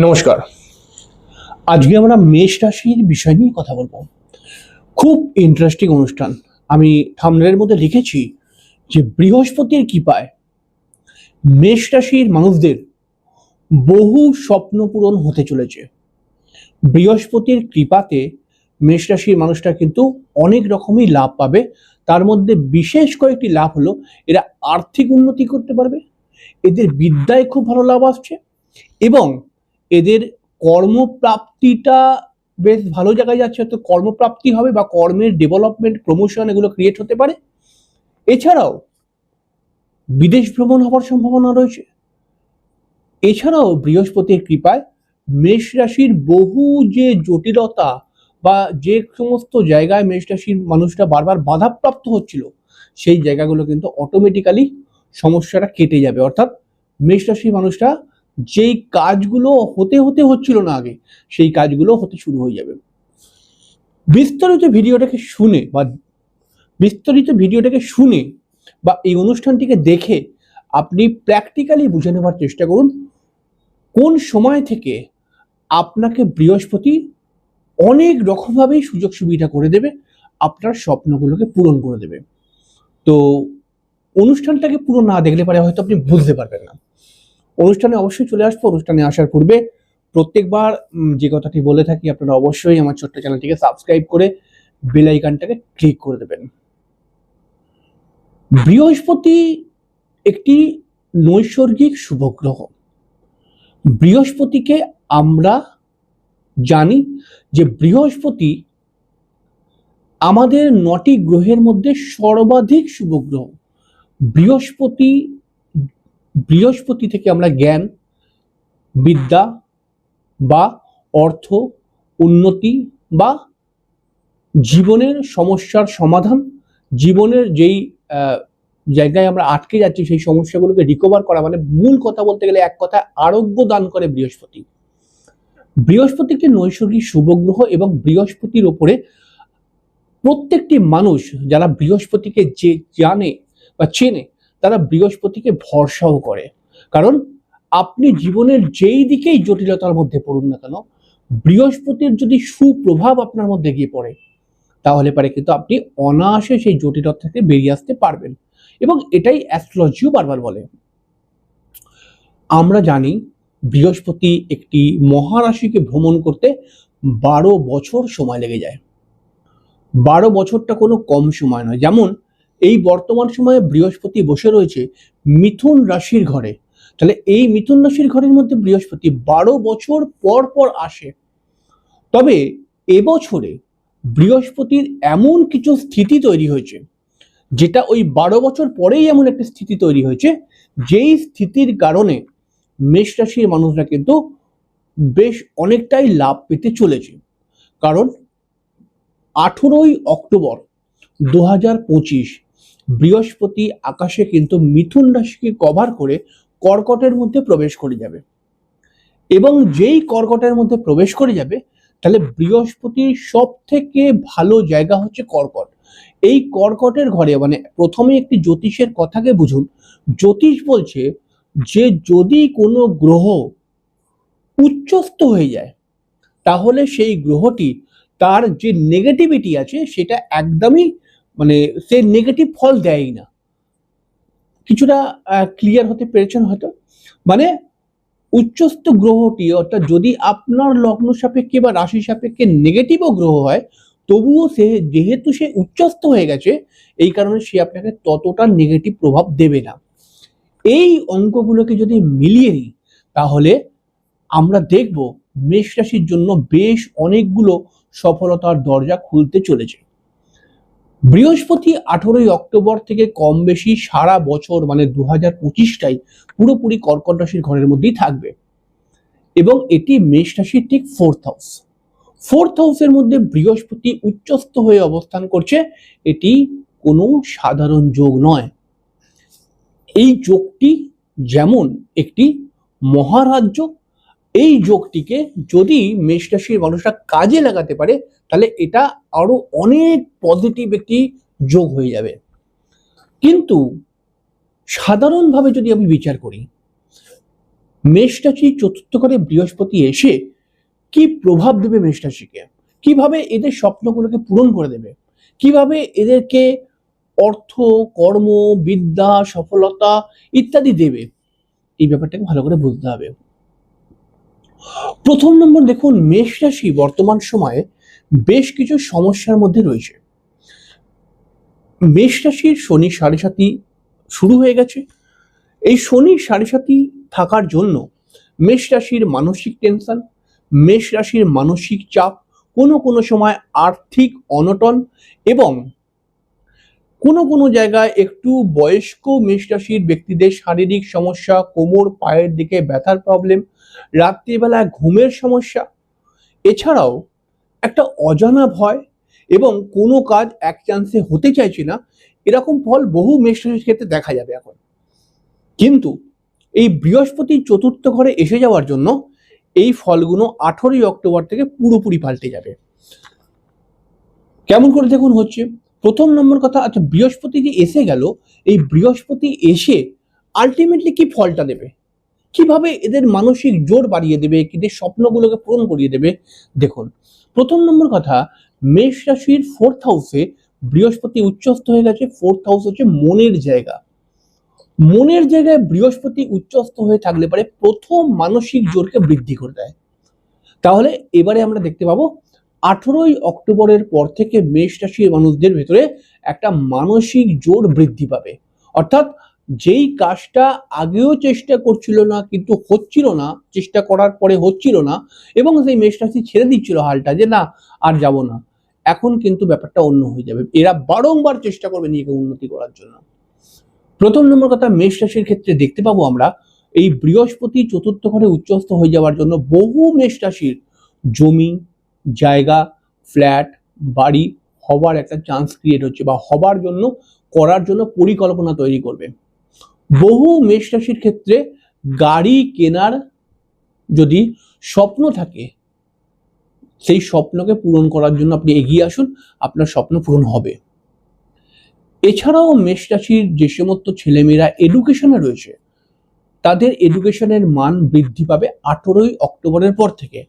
নমস্কার। আজকে আমরা মেষ রাশির বিষয় নিয়ে কথা বলব। খুব ইন্টারেস্টিং অনুষ্ঠান। আমি থামনের মধ্যে লিখেছি যে বৃহস্পতির কৃপায় মেষ রাশির মানুষদের বহু স্বপ্ন পূরণ হতে চলেছে। বৃহস্পতির কৃপাতে মেষ রাশির মানুষরা কিন্তু অনেক রকমই লাভ পাবে। তার মধ্যে বিশেষ কয়েকটি লাভ হলো, এরা আর্থিক উন্নতি করতে পারবে, এদের বিদ্যায় খুব ভালো লাভ আসছে এবং এদের কর্মপ্রাপ্তিটা বেশ ভালো জায়গায় যাচ্ছে। তো কর্মপ্রাপ্তি হবে বা কর্মের ডেভেলপমেন্ট প্রমোশন এগুলো ক্রিয়েট হতে পারে। এছাড়াও বিদেশ ভ্রমণ হওয়ার সম্ভাবনা রয়েছে। এছাড়াও বৃহস্পতির কৃপায় মেষ রাশির বহু যে জটিলতা বা যে সমস্ত জায়গায় মেষ রাশির মানুষরা বারবার বাধাপ্রাপ্ত হচ্ছিল, সেই জায়গাগুলো কিন্তু অটোমেটিক্যালি সমস্যাটা কেটে যাবে। অর্থাৎ মেষ রাশির মানুষরা যেই কাজগুলো হতে হতে হচ্ছিল না আগে, সেই কাজগুলো হতে শুরু হয়ে যাবে। বিস্তারিত ভিডিওটাকে শুনে বা বিস্তারিত ভিডিওটাকে শুনে বা এই অনুষ্ঠানটিকে দেখে আপনি প্র্যাকটিক্যালি বুঝে নেওয়ার চেষ্টা করুন, কোন সময় থেকে আপনাকে বৃহস্পতি অনেক রকমভাবেই সুযোগ সুবিধা করে দেবে, আপনার স্বপ্নগুলোকে পূরণ করে দেবে। তো অনুষ্ঠানটাকে পুরো না দেখলে পারে হয়তো আপনি বুঝতে পারবেন না। অনুষ্ঠানে অবশ্যই চলে আসব। অনুষ্ঠানে আসার পূর্বে প্রত্যেকবার যে কথাটি বলে থাকি, আপনারা অবশ্যই আমার ছোট্ট চ্যানেলটিকে সাবস্ক্রাইব করে বেল আইকনটাকে ক্লিক করে দেবেন। বৃহস্পতি একটি নৈসর্গিক শুভগ্রহ বৃহস্পতিকে আমরা জানি যে বৃহস্পতি আমাদের নটি গ্রহের মধ্যে সর্বাধিক শুভগ্রহ বৃহস্পতি বৃহস্পতি থেকে আমরা জ্ঞান, বিদ্যা বা অর্থ, উন্নতি বা জীবনের সমস্যার সমাধান, জীবনের যেই জায়গায় আমরা আটকে যাচ্ছি সেই সমস্যাগুলোকে রিকভার করা মানে মূল কথা বলতে গেলে এক কথা আরোগ্য দান করে বৃহস্পতি। বৃহস্পতি একটি নৈসর্গিক শুভগ্রহ এবং বৃহস্পতির ওপরে প্রত্যেকটি মানুষ যারা বৃহস্পতিকে যে জানে বা চেনে তারা বৃহস্পতিকে ভরসাও করে। কারণ আপনি জীবনের যেই দিকেই জটিলতার মধ্যে পড়ুন না কেন, বৃহস্পতির যদি সুপ্রভাব আপনার মধ্যে গিয়ে পড়ে, তাহলে পারে কিন্তু আপনি অনায়াসে সেই জটিলতা থেকে বেরিয়ে আসতে পারবেন। এবং এটাই অ্যাস্ট্রোলজিও বারবার বলে। আমরা জানি বৃহস্পতি একটি মহারাশিকে ভ্রমণ করতে বারো বছর সময় লেগে যায়। বারো বছরটা কোনো কম সময় নয়। যেমন এই বর্তমান সময়ে বৃহস্পতি বসে রয়েছে মিথুন রাশির ঘরে। তাহলে এই মিথুন রাশির ঘরের মধ্যে বৃহস্পতি বারো বছর পর পর আসে। তবে এবছরে বৃহস্পতির এমন কিছু স্থিতি তৈরি হয়েছে, যেটা ওই বারো বছর পরেই এমন একটা স্থিতি তৈরি হয়েছে, যেই স্থিতির কারণে মেষ রাশির মানুষরা কিন্তু বেশ অনেকটাই লাভ পেতে চলেছে। কারণ আঠেরোই অক্টোবর দু হাজার পঁচিশ বৃহস্পতি আকাশে কিন্তু মিথুন রাশিকে কভার করে কর্কটের মধ্যে প্রবেশ করে যাবে। এবং যেই কর্কটের মধ্যে প্রবেশ করে যাবে, তাহলে বৃহস্পতির সব থেকে ভালো জায়গা হচ্ছে কর্কট। এই কর্কটের ঘরে মানে প্রথমে একটি জ্যোতিষের কথাকে বুঝুন। জ্যোতিষ বলছে যে যদি কোনো গ্রহ উচ্চস্থ হয়ে যায়, তাহলে সেই গ্রহটি তার যে নেগেটিভিটি আছে সেটা একদমই মানে সে নেগেটিভ ফল দেয়ই না। কিছুটা ক্লিয়ার হতে পেরেছেন হয়তো? মানে উচ্চস্থ গ্রহটি, অর্থাৎ যদি আপনার লগ্ন সাপেক্ষে বা রাশি সাপেক্ষে নেগেটিভও গ্রহ হয়, তবুও সে যেহেতু সে উচ্চস্থ হয়ে গেছে, এই কারণে সে আপনাকে ততটা নেগেটিভ প্রভাব দেবে না। এই অঙ্কগুলোকে যদি মিলিয়ে নিই, তাহলে আমরা দেখব মেষ রাশির জন্য বেশ অনেকগুলো সফলতার দরজা খুলতে চলেছে। বৃহস্পতি আঠেরোই অক্টোবর থেকে কম বেশি সারা বছর মানে দু হাজার পঁচিশটাই পুরোপুরি কর্কট রাশির ঘরের মধ্যেই থাকবে। এবং এটি মেষ রাশির ঠিক ফোর্থ হাউস ফোর্থ হাউসের মধ্যে বৃহস্পতি উচ্চস্থ হয়ে অবস্থান করছে, এটি কোনো সাধারণ যোগ নয়। এই যোগটি যেমন একটি মহারাজ্য এই যোগটিকে যদি মেষ রাশির মানুষরা কাজে লাগাতে পারে, তাহলে এটা আরও অনেক পজিটিভ একটি যোগ হয়ে যাবে। কিন্তু সাধারণভাবে যদি আমি বিচার করি, মেষ রাশি চতুর্থ ঘরে বৃহস্পতি এসে কি প্রভাব দেবে মেষ রাশিকে? কীভাবে এদের স্বপ্নগুলোকে পূরণ করে দেবে? কীভাবে এদেরকে অর্থ, কর্ম, বিদ্যা, সফলতা ইত্যাদি দেবে? এই ব্যাপারটাকে ভালো করে বুঝতে হবে। প্রথম নম্বর দেখুন, মেষ রাশি বর্তমান সময়ে বেশ কিছু সমস্যার মধ্যে রয়েছে। মেষ রাশির শনি সাড়ে সাতি শুরু হয়ে গেছে। এই শনি সাড়ে সাতি থাকার জন্য মেষ রাশির মানসিক টেনশন, মেষ রাশির মানসিক চাপ কোনো কোনো সময় আর্থিক অনটন এবং কোনো কোনো জায়গায় একটু বয়স্ক মেষ রাশির ব্যক্তিদের শারীরিক সমস্যা, কোমর, পায়ের দিকে ব্যথার প্রবলেম রাত্রিবেলা ঘুমের সমস্যা। এছাড়াও একটা অজানা ভয় এবং কোনো কাজ এক চান্সে হতে চাইছি না, এরকম ফল বহু মেষ রাশির ক্ষেত্রে দেখা যাবে এখন। কিন্তু এই বৃহস্পতি চতুর্থ ঘরে এসে যাওয়ার জন্য এই ফলগুলো আঠেরোই অক্টোবর থেকে পুরোপুরি পাল্টে যাবে। কেমন করে দেখুন হচ্ছে? প্রথম নম্বর কথা আচ্ছা বৃহস্পতি যে এসে গেল, এই বৃহস্পতি এসে আলটিমেটলি কি ফলটা দেবে? কীভাবে এদের মানসিক জোর বাড়িয়ে দেবে, এদের স্বপ্নগুলোকে পূরণ করিয়ে দেবে? দেখুন, প্রথম নম্বর কথা, মেষ রাশির ফোর্থ হাউসে বৃহস্পতি উচ্চস্থ হয়ে গেছে ফোর্থ হাউস হচ্ছে মনের জায়গা। মনের জায়গায় বৃহস্পতি উচ্চস্থ হয়ে থাকলে পারে প্রথম মানসিক জোরকে বৃদ্ধি করে দেয়। তাহলে এবারে আমরা দেখতে পাবো আঠেরোই অক্টোবরের পর থেকে মেষ রাশির মানুষদের ভেতরে একটা মানসিক জোর বৃদ্ধি পাবে। অর্থাৎ যেই কাজটা আগেও চেষ্টা করছিল না, কিন্তু হচ্ছিল না, চেষ্টা করার পরে হচ্ছিল না, এবং সেই মেষ রাশি ছেড়ে দিচ্ছিল হালটা যে না, আর যাব না। এখন কিন্তু ব্যাপারটা অন্য হয়ে যাবে। এরা বারংবার চেষ্টা করবে নিজেকে উন্নতি করার জন্য। প্রথম নম্বর কথা, মেষ রাশির ক্ষেত্রে দেখতে পাবো আমরা, এই বৃহস্পতি চতুর্থ ঘরে উচ্চস্থ হয়ে যাওয়ার জন্য বহু মেষ রাশির জমি জায়গা ফ্ল্যাট বাড়ি হবার একটা চান্স ক্রিয়েট হচ্ছে বা হবার জন্য, করার জন্য পরিকল্পনা তৈরি করবে। বহু মেষ রাশির ক্ষেত্রে গাড়ি কেনার যদি স্বপ্ন থাকে, সেই স্বপ্নকে পূরণ করার জন্য আপনি এগিয়ে আসুন, আপনার স্বপ্ন পূরণ হবে। এছাড়াও মেষ রাশির যে সমস্ত ছেলেমেয়েরা এডুকেশনে রয়েছে, তাদের এডুকেশনের মান বৃদ্ধি পাবে আঠেরোই অক্টোবরের পর থেকে।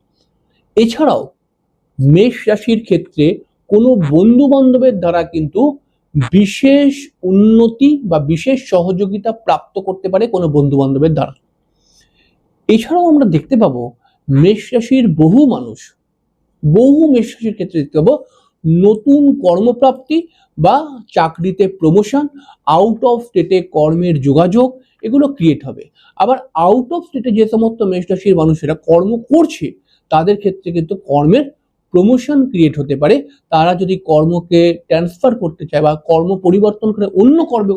এছাড়াও মেষ রাশির ক্ষেত্রে কোনো বন্ধু বান্ধবের দ্বারা কিন্তু বিশেষ উন্নতি বা বিশেষ সহযোগিতা প্রাপ্ত করতে পারে কোনো বন্ধু বান্ধবের দ্বারা। এছাড়াও আমরা দেখতে পাবো মেষ রাশির বহু মানুষ, বহু মেষ রাশির ক্ষেত্রে দেখতে পাবো নতুন কর্মপ্রাপ্তি বা চাকরিতে প্রমোশন আউট অফ স্টেটে কর্মের যোগাযোগ এগুলো ক্রিয়েট হবে। আবার আউট অফ স্টেটে যে সমস্ত মেষ রাশির মানুষেরা কর্ম করছে, তাদের ক্ষেত্রে কিন্তু কর্মের প্রমোশন ক্রিয়েট হতে পারে, তারা যদি কর্মকে ট্রান্সফার করতে চায় বা কর্ম পরিবর্তন করে অন্য কর্ম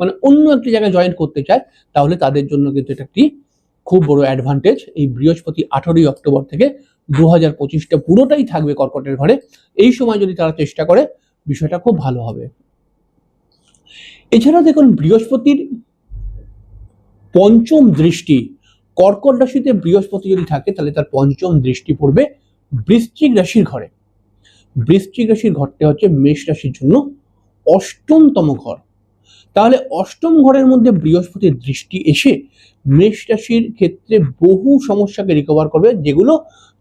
মানে অন্য একটি জায়গায় জয়েন করতে চায়, তাহলে তাদের জন্য কিন্তু এটা একটি খুব বড় অ্যাডভান্টেজ এই বৃহস্পতি আঠারোই অক্টোবর থেকে দু হাজার পঁচিশটা পুরোটাই থাকবে কর্কটের ঘরে। এই সময় যদি তারা চেষ্টা করে, বিষয়টা খুব ভালো হবে। এছাড়া দেখুন, বৃহস্পতির পঞ্চম দৃষ্টি, কর্কট রাশিতে বৃহস্পতি যদি থাকে, তাহলে তার পঞ্চম দৃষ্টি পড়বে বৃশ্চিক রাশির ঘরে। বৃশ্চিক রাশির ঘরটা হচ্ছে মেষ রাশির জন্য অষ্টমতম ঘর। তাহলে অষ্টম ঘরের মধ্যে বৃহস্পতির দৃষ্টি এসে মেষ রাশির ক্ষেত্রে বহু সমস্যাকে রিকভার করবে, যেগুলো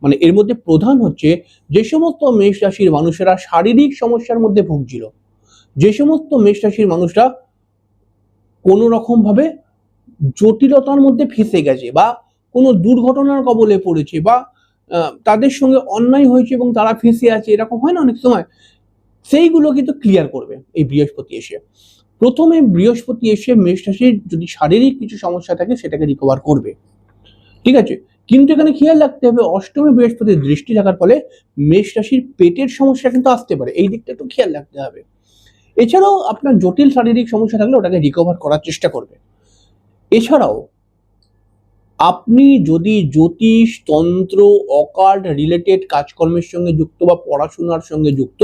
মানে এর মধ্যে প্রধান হচ্ছে যে সমস্ত মেষ রাশির মানুষেরা শারীরিক সমস্যার মধ্যে ভুগছিল। যে সমস্ত মেষ রাশির মানুষরা কোনো রকম ভাবে জটিলতার মধ্যে ফেসে গেছে বা কোনো দুর্ঘটনার কবলে পড়েছে বা তাদের সঙ্গে অন্যায় হয়েছে এবং তারা ফেসে আছে, এরকম হয় না অনেক সময়? সেইগুলো কিন্তু ক্লিয়ার করবে এই বৃহস্পতি এসে। প্রথমে বৃহস্পতি এসে মেষ রাশির যদি শারীরিক কিছু সমস্যা থাকে, সেটাকে রিকভার করবে। ঠিক আছে? কিন্তু এখানে খেয়াল রাখতে হবে, অষ্টমে বৃহস্পতির দৃষ্টি থাকার ফলে মেষ রাশির পেটের সমস্যা কিন্তু আসতে পারে। এই দিকটা একটু খেয়াল রাখতে হবে। এছাড়াও আপনার জটিল শারীরিক সমস্যা থাকলে ওটাকে রিকভার করার চেষ্টা করবে। এছাড়াও আপনি যদি জ্যোতিষ, তন্ত্র অকাল্ট রিলেটেড কাজকর্মের সঙ্গে যুক্ত বা পড়াশোনার সঙ্গে যুক্ত,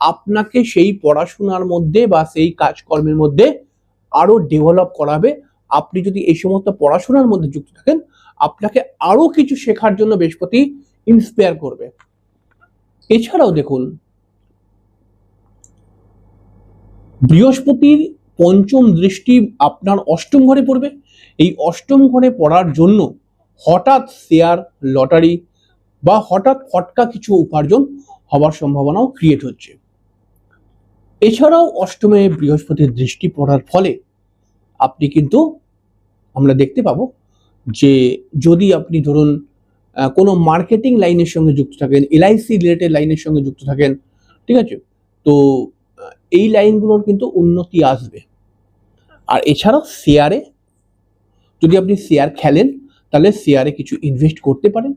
আপনাকে সেই পড়াশোনার মধ্যে বা সেই কাজকর্মের মধ্যে আরও ডেভেলপ করাবে। আপনি যদি এই সমস্ত পড়াশোনার মধ্যে যুক্ত থাকেন, আপনাকে আরও কিছু শেখার জন্য বৃহস্পতি ইন্সপায়ার করবে। এছাড়াও দেখুন, বৃহস্পতির পঞ্চম দৃষ্টি আপনার অষ্টম ঘরে পড়বে। এই অষ্টম ঘরে পড়ার জন্য হঠাৎ শেয়ার, লটারি বা হঠাৎ ফটকা কিছু উপার্জন হওয়ার সম্ভাবনাও ক্রিয়েট হচ্ছে। এছাড়াও অষ্টমে বৃহস্পতির দৃষ্টি পড়ার ফলে আপনি কিন্তু আমরা দেখতে পাবো যে যদি আপনি ধরুন কোনো মার্কেটিং লাইনের সঙ্গে যুক্ত থাকেন এলআইসি রিলেটেড লাইনের সঙ্গে যুক্ত থাকেন, ঠিক আছে? তো এই লাইনগুলোর কিন্তু উন্নতি আসবে। আর এছাড়াও শেয়ারে যদি আপনি শেয়ার খেলেন, তাহলে শেয়ারে কিছু ইনভেস্ট করতে পারেন।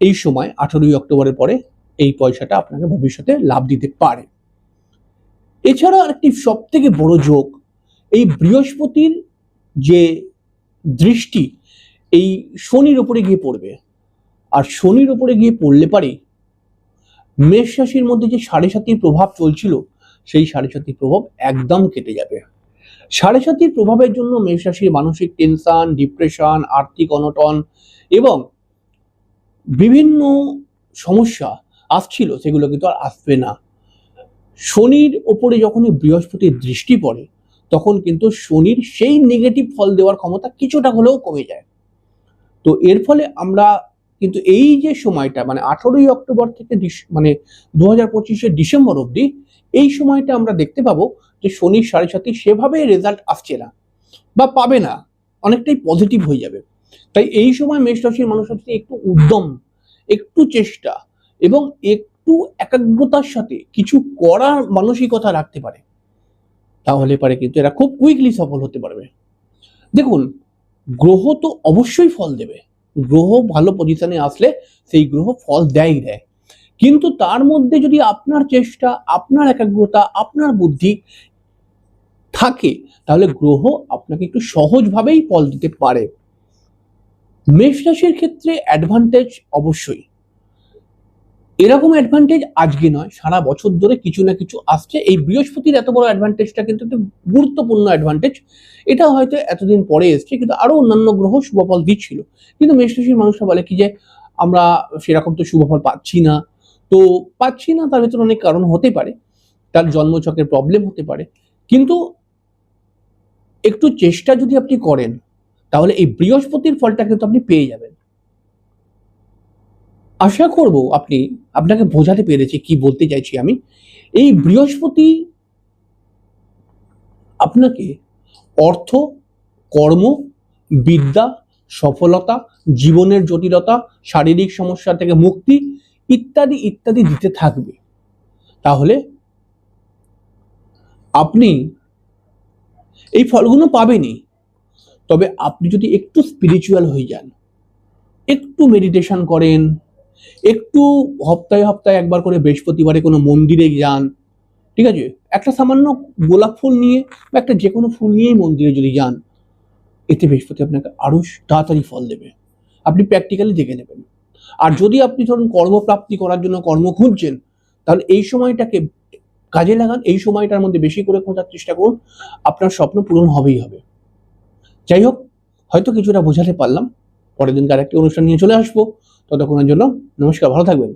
এই সময় আঠেরোই অক্টোবরের পরে এই পয়সাটা আপনাকে ভবিষ্যতে লাভ দিতে পারে। এছাড়া আরেকটি সব থেকে বড় যোগ, এই বৃহস্পতির যে দৃষ্টি, এই শনির ওপরে গিয়ে পড়বে। আর শনির ওপরে গিয়ে পড়লে পারে, মেষ রাশির মধ্যে যে সাড়ে সাতির প্রভাব চলছিল, সেই সাড়ে সাতির প্রভাব একদম কেটে যাবে। সাড়ে সাতির প্রভাবের জন্য মেষ রাশির মানসিক টেনশন ডিপ্রেশন আর্থিক অনটন এবং বিভিন্ন সমস্যা আসছিল, সেগুলো কিন্তু আর আসবে না। শনির ওপরে যখনই বৃহস্পতির দৃষ্টি পড়ে, তখন কিন্তু শনির সেই নেগেটিভ ফল দেওয়ার ক্ষমতা কিছুটা হলেও কমে যায়। তো এর ফলে আমরা কিন্তু এই যে সময়টা মানে আঠারোই অক্টোবর থেকে মানে দু হাজার পঁচিশে ডিসেম্বর অবধি, এই সময়টা আমরা দেখতে পাবো যে শনির সাড়ে সাথে সেভাবে রেজাল্ট আসছে না বা পাবে না, অনেকটাই পজিটিভ হয়ে যাবে। তাই এই সময় মেষ রাশির মানুষের প্রতি একটু উদ্যম, একটু চেষ্টা এবং একটু একাগ্রতার সাথে কিছু করার মানসিকতা রাখতে পারে। তাহলে পারে কিন্তু এরা খুব কুইকলি সফল হতে পারবে। দেখুন, গ্রহ তো অবশ্যই ফল দেবে। গ্রহ ভালো পজিশনে আসলে সেই গ্রহ ফল দেয় দেয়। কিন্তু তার মধ্যে যদি আপনার চেষ্টা, আপনার একাগ্রতা, আপনার বুদ্ধি থাকে, তাহলে গ্রহ আপনাকে একটু সহজভাবেই ফল দিতে পারে। মেষ রাশির ক্ষেত্রে অ্যাডভান্টেজ অবশ্যই। এরকম অ্যাডভান্টেজ আজকে নয়, সারা বছর ধরে কিছু না কিছু আসছে। এই বৃহস্পতির এত বড় অ্যাডভান্টেজটা কিন্তু একটা গুরুত্বপূর্ণ অ্যাডভান্টেজ এটা হয়তো এতদিন পরে এসছে, কিন্তু আরও অন্যান্য গ্রহ শুভফল দিচ্ছিল। কিন্তু মেষ রাশির মানুষরা বলে কি যে, আমরা সেরকম তো শুভফল পাচ্ছি না। তো পাচ্ছি না, তার ভেতরে অনেক কারণ হতে পারে। তার জন্মচকের প্রবলেম হতে পারে। কিন্তু একটু চেষ্টা যদি আপনি করেন, তাহলে এই বৃহস্পতির ফলটা কিন্তু আপনি পেয়ে যাবেন। আশা করব আপনি, আপনাকে বোঝাতে পেরেছি কি বলতে চাইছি আমি। এই বৃহস্পতি আপনাকে অর্থ, কর্ম, বিদ্যা, সফলতা, জীবনের জটিলতা, শারীরিক সমস্যা থেকে মুক্তি ইত্যাদি ইত্যাদি দিতে থাকবে। তাহলে আপনি এই ফলগুলো পাবেনই। তবে আপনি যদি একটু স্পিরিচুয়াল হয়ে যান, একটু মেডিটেশন করেন, একটু হপ্তাহে হপ্তাহে একবার করে বৃহস্পতিবারে কোনো মন্দিরে যান, ঠিক আছে? একটা সামান্য গোলাপ ফুল নিয়ে বা একটা যে কোনো ফুল নিয়েই মন্দিরে যদি যান, এতে বৃহস্পতি আপনাকে আরও তাড়াতাড়ি ফল দেবে। আপনি প্র্যাকটিক্যালি দেখে নেবেন। আর যদি আপনি ধরুন কর্মপ্রাপ্তি করার জন্য কর্ম খুঁজছেন, তাহলে এই সময়টাকে কাজে লাগান, এই সময়টার মধ্যে বেশি করে খোঁজার চেষ্টা করুন। আপনার স্বপ্ন পূরণ হবেই হবে। যাই হোক, হয়তো কিছুটা বোঝাতে পারলাম। পরের দিনকার একটি অনুষ্ঠান নিয়ে চলে আসব। ততক্ষণের জন্য নমস্কার, ভালো থাকবেন।